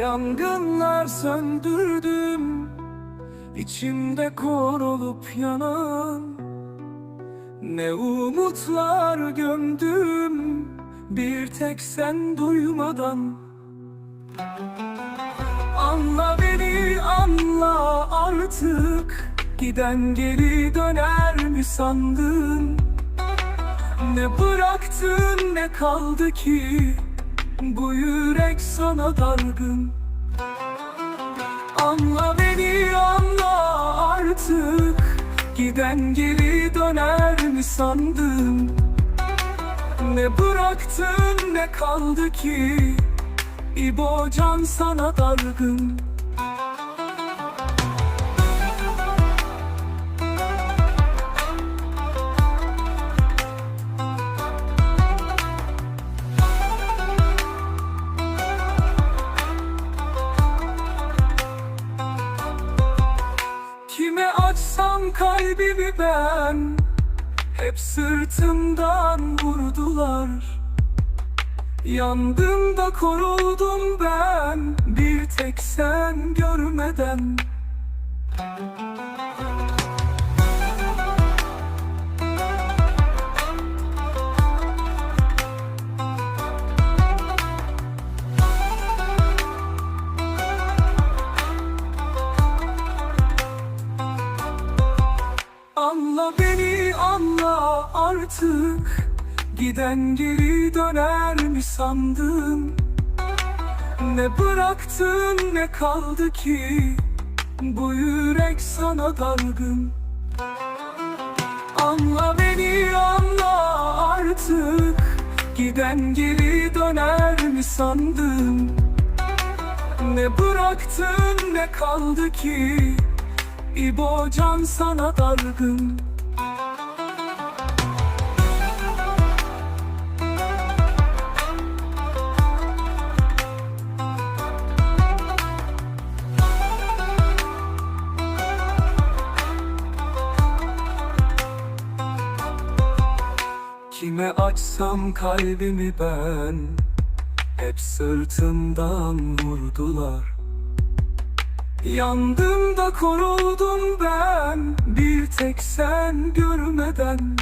Yangınlar söndürdüm. İçimde kor olup yanan Ne umutlar gömdüm. Bir tek sen duymadan. Anla beni anla artık. Giden geri döner mi sandın? Ne bıraktın ne kaldı ki Bu yürek sana dargın. Anla beni anla artık. Giden geri döner mi sandın? Ne bıraktın ne kaldı ki? İbo can sana dargın kalbimi ben Hep sırtımdan vurdular. Yandım da koruldum ben Bir tek sen görmeden Anla beni anla artık. Giden geri döner mi sandın? Ne bıraktın ne kaldı ki? Bu yürek sana dargın. Anla beni anla artık. Giden geri döner mi sandın? Ne bıraktın ne kaldı ki? İbo can sana dargın Kime açsam kalbimi ben. Hep sırtımdan vurdular. Yandım da koruldum ben. Bir tek sen görmeden